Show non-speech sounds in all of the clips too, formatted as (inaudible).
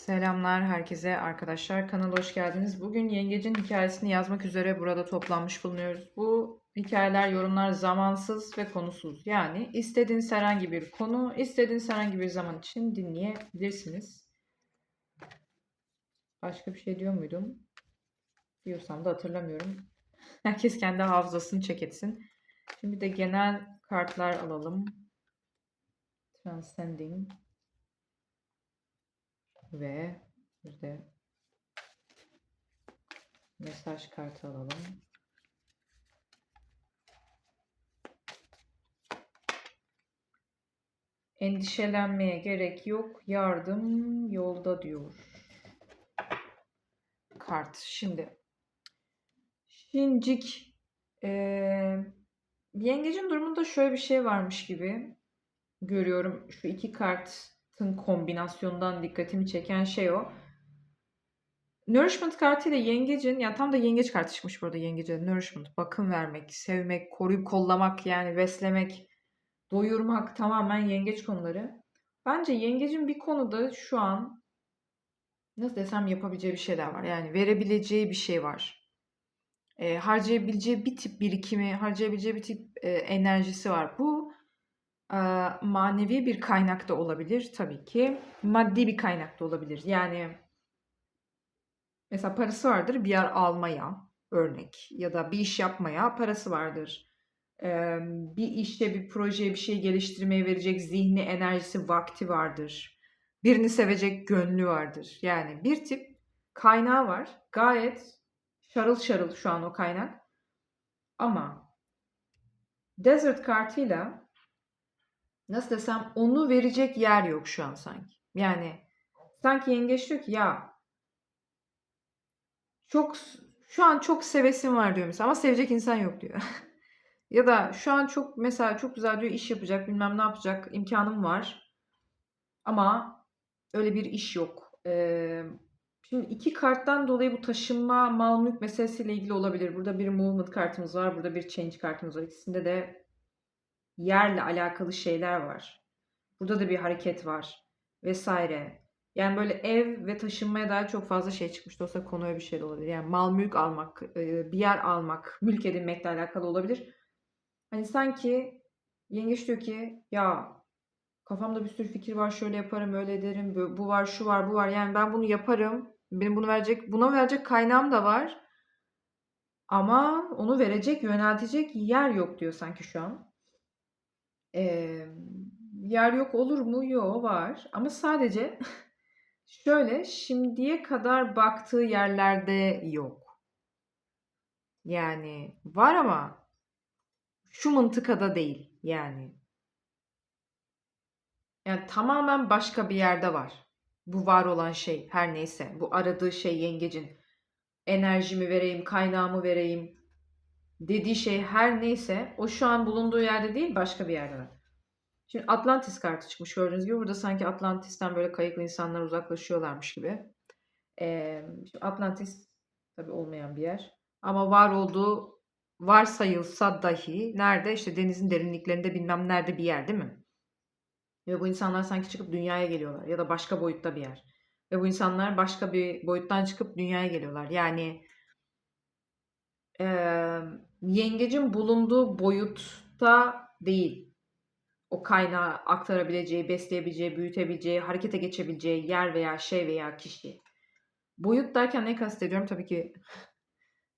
Selamlar herkese arkadaşlar. Kanala hoş geldiniz. Bugün Yengecin hikayesini yazmak üzere burada toplanmış bulunuyoruz. Bu hikayeler, yorumlar zamansız ve konusuz. Yani istediğiniz herhangi bir konu, istediğiniz herhangi bir zaman için dinleyebilirsiniz. Başka bir şey diyor muydum? Diyorsam da hatırlamıyorum. Herkes kendi hafızasını check etsin. Şimdi de genel kartlar alalım. Transcending. Ve bir de mesaj kartı alalım. Endişelenmeye gerek yok. Yardım yolda diyor. Kart. Şimdi. Şincik. Ee, yengecin durumunda şöyle bir şey varmış gibi görüyorum. Şu iki kartın kombinasyondan dikkatimi çeken şey o. Nourishment kartıyla yengecin, yani tam da yengeç kartı çıkmış burada yengece. Nourishment, bakım vermek, sevmek, koruyup kollamak yani beslemek, doyurmak tamamen yengeç konuları. Bence yengecin bir konuda şu an nasıl desem yapabileceği bir şeyler var. Yani verebileceği bir şey var. E, harcayabileceği bir tip birikimi, harcayabileceği bir tip e, enerjisi var. Bu manevi bir kaynak da olabilir tabii ki. Maddi bir kaynak da olabilir. Yani mesela parası vardır bir yer almaya örnek ya da bir iş yapmaya parası vardır. E, bir işte bir projeye bir şey geliştirmeye verecek zihni, enerjisi, vakti vardır. Birini sevecek gönlü vardır. Yani bir tip kaynağı var. Gayet şarıl şarıl şu an o kaynak. Ama Desert kartıyla nasıl desem onu verecek yer yok şu an sanki. Yani sanki yengeç diyor ki ya çok şu an çok sevesim var diyor mesela ama sevecek insan yok diyor. (laughs) ya da şu an çok mesela çok güzel diyor iş yapacak bilmem ne yapacak imkanım var ama öyle bir iş yok. Ee, şimdi iki karttan dolayı bu taşınma mal mülk meselesiyle ilgili olabilir. Burada bir movement kartımız var burada bir change kartımız var. İkisinde de yerle alakalı şeyler var. Burada da bir hareket var vesaire. Yani böyle ev ve taşınmaya dair çok fazla şey çıkmış. Olsa konuya bir şey de olabilir. Yani mal mülk almak, e, bir yer almak, mülk edinmekle alakalı olabilir. Hani sanki yengeç diyor ki ya kafamda bir sürü fikir var. Şöyle yaparım, öyle ederim. Bu var, şu var, bu var. Yani ben bunu yaparım. Benim bunu verecek, buna verecek kaynağım da var. Ama onu verecek, yöneltecek yer yok diyor sanki şu an. Ee, yer yok olur mu? Yok var. Ama sadece (laughs) şöyle şimdiye kadar baktığı yerlerde yok. Yani var ama şu mıntıkada değil yani. Yani tamamen başka bir yerde var. Bu var olan şey her neyse. Bu aradığı şey yengecin. Enerjimi vereyim, kaynağımı vereyim, dediği şey her neyse o şu an bulunduğu yerde değil başka bir yerde var. Şimdi Atlantis kartı çıkmış gördüğünüz gibi. Burada sanki Atlantis'ten böyle kayıklı insanlar uzaklaşıyorlarmış gibi. Ee, Atlantis tabi olmayan bir yer. Ama var olduğu varsayılsa dahi nerede? işte denizin derinliklerinde bilmem nerede bir yer değil mi? Ve bu insanlar sanki çıkıp dünyaya geliyorlar. Ya da başka boyutta bir yer. Ve bu insanlar başka bir boyuttan çıkıp dünyaya geliyorlar. Yani e, yengecin bulunduğu boyutta değil. O kaynağı aktarabileceği, besleyebileceği, büyütebileceği, harekete geçebileceği yer veya şey veya kişi. Boyut derken ne kastediyorum? Tabii ki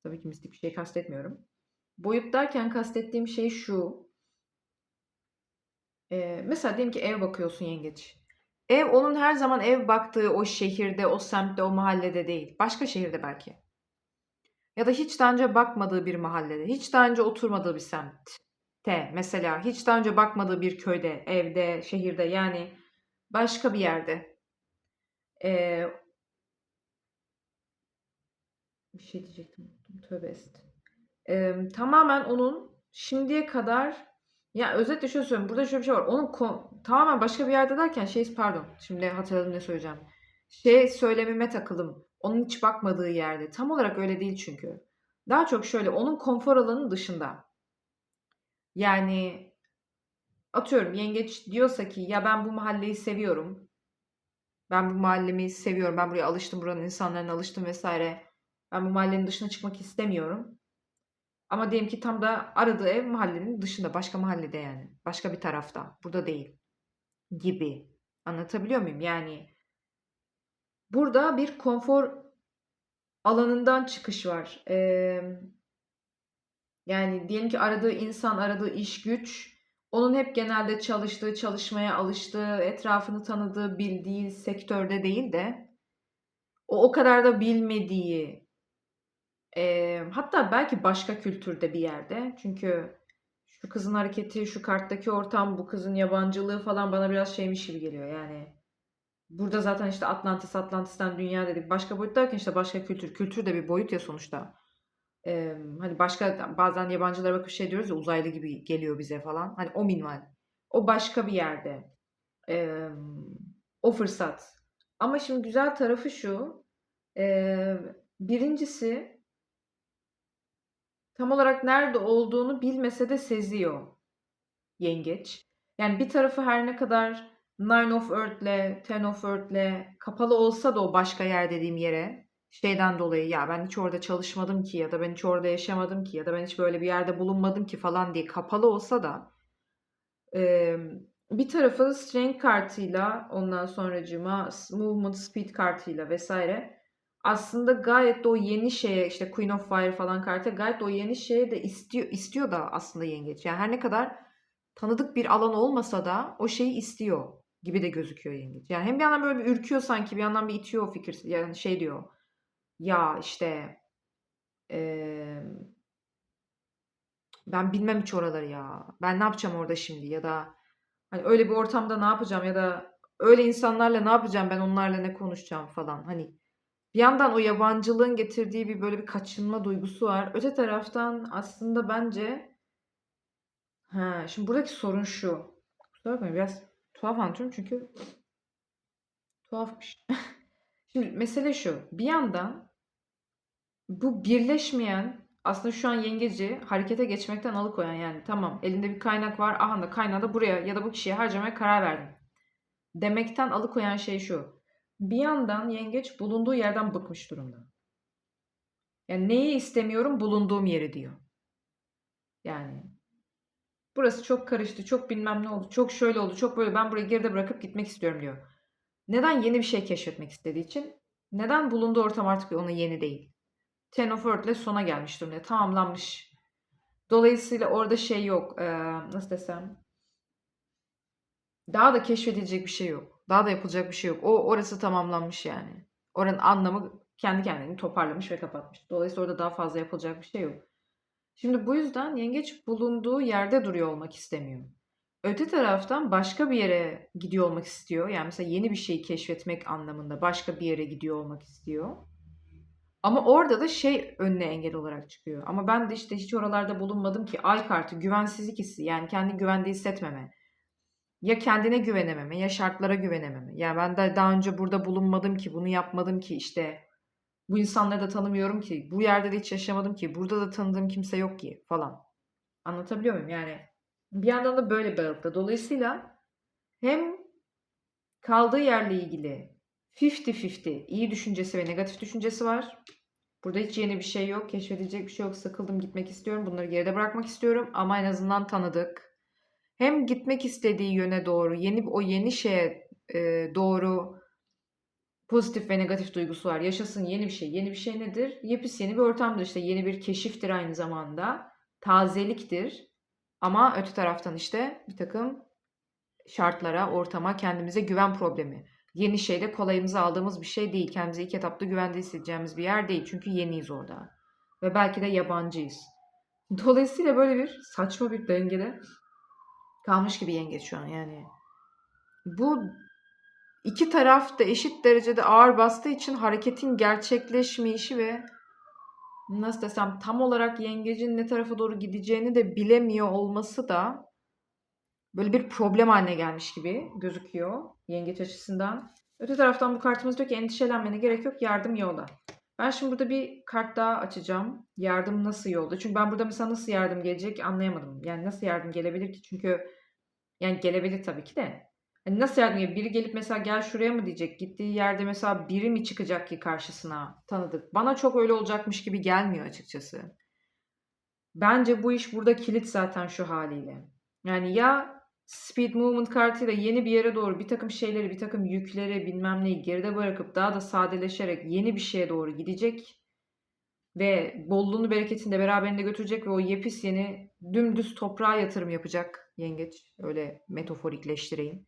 tabii ki mistik bir şey kastetmiyorum. Boyut derken kastettiğim şey şu. Ee, mesela diyelim ki ev bakıyorsun yengeç. Ev onun her zaman ev baktığı o şehirde, o semtte, o mahallede değil. Başka şehirde belki. Ya da hiç daha önce bakmadığı bir mahallede, hiç daha önce oturmadığı bir semtte mesela, hiç daha önce bakmadığı bir köyde, evde, şehirde yani başka bir yerde. Ee, bir şey diyecektim. Tövbe est. Ee, tamamen onun şimdiye kadar ya özetle şöyle söyleyeyim. Burada şöyle bir şey var. Onun tamamen başka bir yerde derken şey pardon. Şimdi hatırladım ne söyleyeceğim. Şey söylemime takıldım. Onun hiç bakmadığı yerde. Tam olarak öyle değil çünkü. Daha çok şöyle onun konfor alanının dışında. Yani atıyorum yengeç diyorsa ki ya ben bu mahalleyi seviyorum. Ben bu mahallemi seviyorum. Ben buraya alıştım. Buranın insanlarına alıştım vesaire. Ben bu mahallenin dışına çıkmak istemiyorum. Ama diyelim ki tam da aradığı ev mahallenin dışında. Başka mahallede yani. Başka bir tarafta. Burada değil. Gibi. Anlatabiliyor muyum? Yani burada bir konfor alanından çıkış var. Ee, yani diyelim ki aradığı insan, aradığı iş güç, onun hep genelde çalıştığı, çalışmaya alıştığı, etrafını tanıdığı, bildiği sektörde değil de o o kadar da bilmediği, e, hatta belki başka kültürde bir yerde. Çünkü şu kızın hareketi, şu karttaki ortam, bu kızın yabancılığı falan bana biraz şeymiş gibi geliyor. Yani burada zaten işte Atlantis, Atlantis'ten dünya dedik. Başka boyut derken işte başka kültür. Kültür de bir boyut ya sonuçta. Ee, hani başka bazen yabancılara bakıp şey diyoruz ya uzaylı gibi geliyor bize falan. Hani o minval. O başka bir yerde. Ee, o fırsat. Ama şimdi güzel tarafı şu. Ee, birincisi tam olarak nerede olduğunu bilmese de seziyor yengeç. Yani bir tarafı her ne kadar Nine of Earth'le, Ten of Earth'le kapalı olsa da o başka yer dediğim yere şeyden dolayı ya ben hiç orada çalışmadım ki ya da ben hiç orada yaşamadım ki ya da ben hiç böyle bir yerde bulunmadım ki falan diye kapalı olsa da e, bir tarafı Strength kartıyla ondan sonracıma Movement Speed kartıyla vesaire aslında gayet de o yeni şeye işte Queen of Fire falan kartı gayet de o yeni şeye de istiyor istiyor da aslında yengeç. Yani her ne kadar tanıdık bir alan olmasa da o şeyi istiyor gibi de gözüküyor yengeç. Yani hem bir yandan böyle bir ürküyor sanki bir yandan bir itiyor o fikir. Yani şey diyor. Ya işte eee, ben bilmem hiç oraları ya. Ben ne yapacağım orada şimdi ya da hani öyle bir ortamda ne yapacağım ya da öyle insanlarla ne yapacağım ben onlarla ne konuşacağım falan. Hani bir yandan o yabancılığın getirdiği bir böyle bir kaçınma duygusu var. Öte taraftan aslında bence ha şimdi buradaki sorun şu. Kusura bakmayın biraz tuhaf anlatıyorum çünkü tuhafmış. (laughs) Şimdi mesele şu. Bir yandan bu birleşmeyen aslında şu an yengeci harekete geçmekten alıkoyan yani tamam elinde bir kaynak var aha da kaynağı da buraya ya da bu kişiye harcamaya karar verdim. Demekten alıkoyan şey şu. Bir yandan yengeç bulunduğu yerden bıkmış durumda. Yani neyi istemiyorum bulunduğum yeri diyor. Yani burası çok karıştı, çok bilmem ne oldu, çok şöyle oldu, çok böyle ben burayı geride bırakıp gitmek istiyorum diyor. Neden yeni bir şey keşfetmek istediği için? Neden bulunduğu ortam artık ona yeni değil? Ten of Earth'le sona gelmiş durumda. Tamamlanmış. Dolayısıyla orada şey yok. Ee, nasıl desem? Daha da keşfedilecek bir şey yok. Daha da yapılacak bir şey yok. O orası tamamlanmış yani. Oranın anlamı kendi kendini toparlamış ve kapatmış. Dolayısıyla orada daha fazla yapılacak bir şey yok. Şimdi bu yüzden yengeç bulunduğu yerde duruyor olmak istemiyor. Öte taraftan başka bir yere gidiyor olmak istiyor. Yani mesela yeni bir şeyi keşfetmek anlamında başka bir yere gidiyor olmak istiyor. Ama orada da şey önüne engel olarak çıkıyor. Ama ben de işte hiç oralarda bulunmadım ki. Ay kartı güvensizlik hissi yani kendi güvende hissetmeme. Ya kendine güvenememe ya şartlara güvenememe. Yani ben de daha önce burada bulunmadım ki bunu yapmadım ki işte bu insanları da tanımıyorum ki bu yerde de hiç yaşamadım ki burada da tanıdığım kimse yok ki falan. Anlatabiliyor muyum? Yani bir yandan da böyle bir aralıkta. Dolayısıyla hem kaldığı yerle ilgili 50-50 iyi düşüncesi ve negatif düşüncesi var. Burada hiç yeni bir şey yok, keşfedilecek bir şey yok. Sıkıldım, gitmek istiyorum. Bunları geride bırakmak istiyorum ama en azından tanıdık. Hem gitmek istediği yöne doğru, yeni o yeni şeye e, doğru pozitif ve negatif duygusu var. Yaşasın yeni bir şey. Yeni bir şey nedir? Yepis yeni bir ortamdır işte. Yeni bir keşiftir aynı zamanda. Tazeliktir. Ama öte taraftan işte bir takım şartlara, ortama, kendimize güven problemi. Yeni şeyde kolayımıza aldığımız bir şey değil. Kendimizi ilk etapta güvende hissedeceğimiz bir yer değil. Çünkü yeniyiz orada. Ve belki de yabancıyız. Dolayısıyla böyle bir saçma bir dengede kalmış gibi yengeç şu an yani. Bu iki taraf da eşit derecede ağır bastığı için hareketin gerçekleşmeyişi ve nasıl desem tam olarak yengecin ne tarafa doğru gideceğini de bilemiyor olması da böyle bir problem haline gelmiş gibi gözüküyor yengeç açısından. Öte taraftan bu kartımız diyor ki endişelenmene gerek yok yardım yolda. Ben şimdi burada bir kart daha açacağım. Yardım nasıl yolda? Çünkü ben burada mesela nasıl yardım gelecek anlayamadım. Yani nasıl yardım gelebilir ki? Çünkü yani gelebilir tabii ki de. Hani nasıl yardım ya? Biri gelip mesela gel şuraya mı diyecek? Gittiği yerde mesela biri mi çıkacak ki karşısına tanıdık? Bana çok öyle olacakmış gibi gelmiyor açıkçası. Bence bu iş burada kilit zaten şu haliyle. Yani ya speed movement kartıyla yeni bir yere doğru bir takım şeyleri, bir takım yükleri bilmem neyi geride bırakıp daha da sadeleşerek yeni bir şeye doğru gidecek ve bolluğunu bereketini de beraberinde götürecek ve o yepis yeni dümdüz toprağa yatırım yapacak yengeç. Öyle metaforikleştireyim.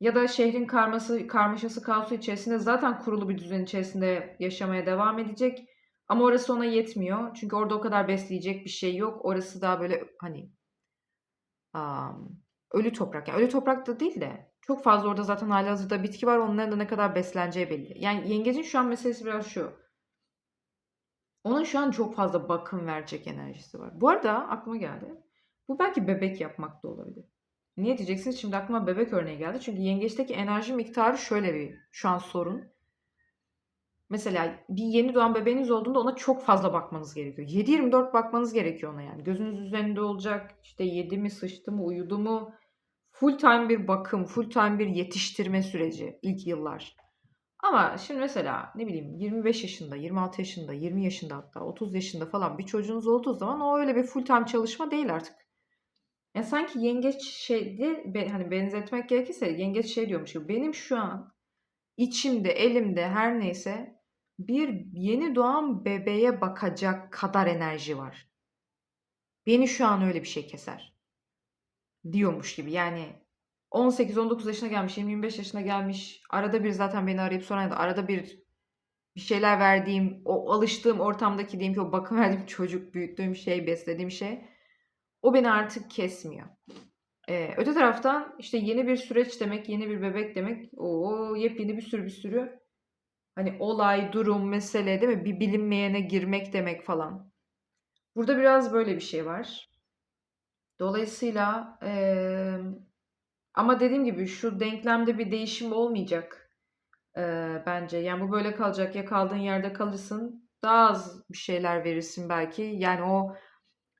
Ya da şehrin karması, karmaşası, kaosu içerisinde zaten kurulu bir düzen içerisinde yaşamaya devam edecek. Ama orası ona yetmiyor. Çünkü orada o kadar besleyecek bir şey yok. Orası daha böyle hani am, ölü toprak. Yani ölü toprak da değil de çok fazla orada zaten halihazırda bitki var. Onların da ne kadar besleneceği belli. Yani yengecin şu an meselesi biraz şu. Onun şu an çok fazla bakım verecek enerjisi var. Bu arada aklıma geldi. Bu belki bebek yapmak da olabilir. Niye diyeceksiniz? Şimdi aklıma bebek örneği geldi. Çünkü yengeçteki enerji miktarı şöyle bir şu an sorun. Mesela bir yeni doğan bebeğiniz olduğunda ona çok fazla bakmanız gerekiyor. 7-24 bakmanız gerekiyor ona yani. Gözünüz üzerinde olacak. İşte yedi mi, sıçtı mı, uyudu mu? Full time bir bakım, full time bir yetiştirme süreci ilk yıllar. Ama şimdi mesela ne bileyim 25 yaşında, 26 yaşında, 20 yaşında hatta 30 yaşında falan bir çocuğunuz olduğu zaman o öyle bir full time çalışma değil artık. Yani sanki yengeç şeydi be- hani benzetmek gerekirse yengeç şey diyormuş gibi benim şu an içimde, elimde her neyse bir yeni doğan bebeğe bakacak kadar enerji var. Beni şu an öyle bir şey keser. Diyormuş gibi. Yani 18-19 yaşına gelmiş, 20-25 yaşına gelmiş. Arada bir zaten beni arayıp soran ya da arada bir bir şeyler verdiğim, o alıştığım ortamdaki diyeyim ki o bakım verdiğim çocuk, büyüttüğüm şey, beslediğim şey. O beni artık kesmiyor. Ee, öte taraftan işte yeni bir süreç demek, yeni bir bebek demek. O yepyeni bir sürü bir sürü hani olay, durum, mesele değil mi? Bir bilinmeyene girmek demek falan. Burada biraz böyle bir şey var. Dolayısıyla eee, ama dediğim gibi şu denklemde bir değişim olmayacak eee, bence. Yani bu böyle kalacak. Ya kaldığın yerde kalırsın, daha az bir şeyler verirsin belki. Yani o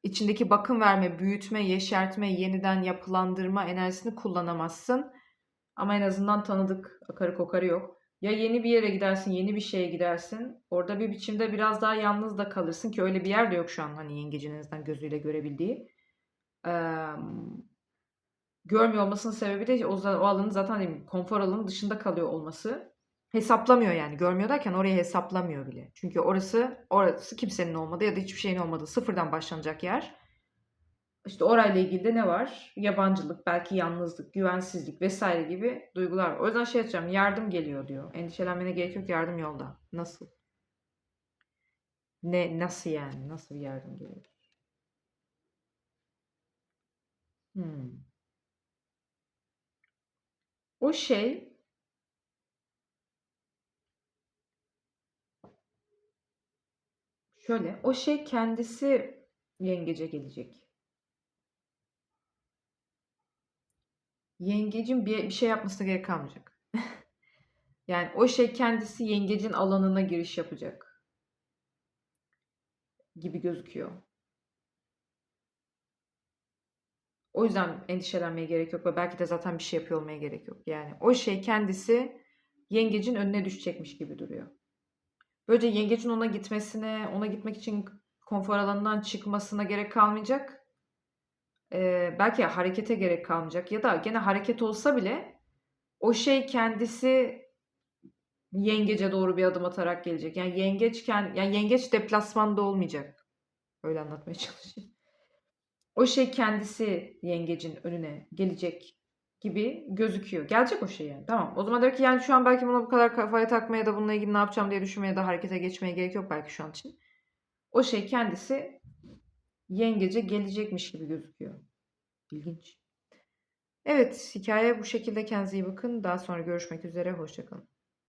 içindeki bakım verme, büyütme, yeşertme, yeniden yapılandırma enerjisini kullanamazsın. Ama en azından tanıdık akarı kokarı yok. Ya yeni bir yere gidersin, yeni bir şeye gidersin. Orada bir biçimde biraz daha yalnız da kalırsın ki öyle bir yer de yok şu an hani yengecinizden gözüyle görebildiği. Eee, görmüyor olmasının sebebi de o, o alanın zaten hani konfor alanının dışında kalıyor olması. Hesaplamıyor yani. Görmüyor derken orayı hesaplamıyor bile. Çünkü orası orası kimsenin olmadığı ya da hiçbir şeyin olmadığı sıfırdan başlanacak yer. İşte orayla ilgili de ne var? Yabancılık, belki yalnızlık, güvensizlik vesaire gibi duygular. O yüzden şey yapacağım. Yardım geliyor diyor. Endişelenmene gerek yok. Yardım yolda. Nasıl? Ne nasıl yani? Nasıl bir yardım geliyor? Hmm. O şey şöyle. O şey kendisi yengece gelecek. Yengecin bir, bir şey yapmasına gerek kalmayacak. (laughs) Yani o şey kendisi yengecin alanına giriş yapacak gibi gözüküyor. O yüzden endişelenmeye gerek yok ve belki de zaten bir şey yapıyor olmaya gerek yok. Yani o şey kendisi yengecin önüne düşecekmiş gibi duruyor. Böylece yengecin ona gitmesine, ona gitmek için konfor alanından çıkmasına gerek kalmayacak. Ee, belki harekete gerek kalmayacak ya da gene hareket olsa bile o şey kendisi yengece doğru bir adım atarak gelecek. Yani yengeçken, yani yengeç deplasmanda olmayacak. Öyle anlatmaya (laughs) çalışayım. O şey kendisi yengecin önüne gelecek gibi gözüküyor. Gelecek o şey yani. Tamam. O zaman der ki yani şu an belki buna bu kadar kafaya takmaya da bununla ilgili ne yapacağım diye düşünmeye da harekete geçmeye gerek yok belki şu an için. O şey kendisi yengece gelecekmiş gibi gözüküyor. İlginç. Evet, hikaye bu şekilde. Kendinize iyi bakın. Daha sonra görüşmek üzere. Hoşçakalın.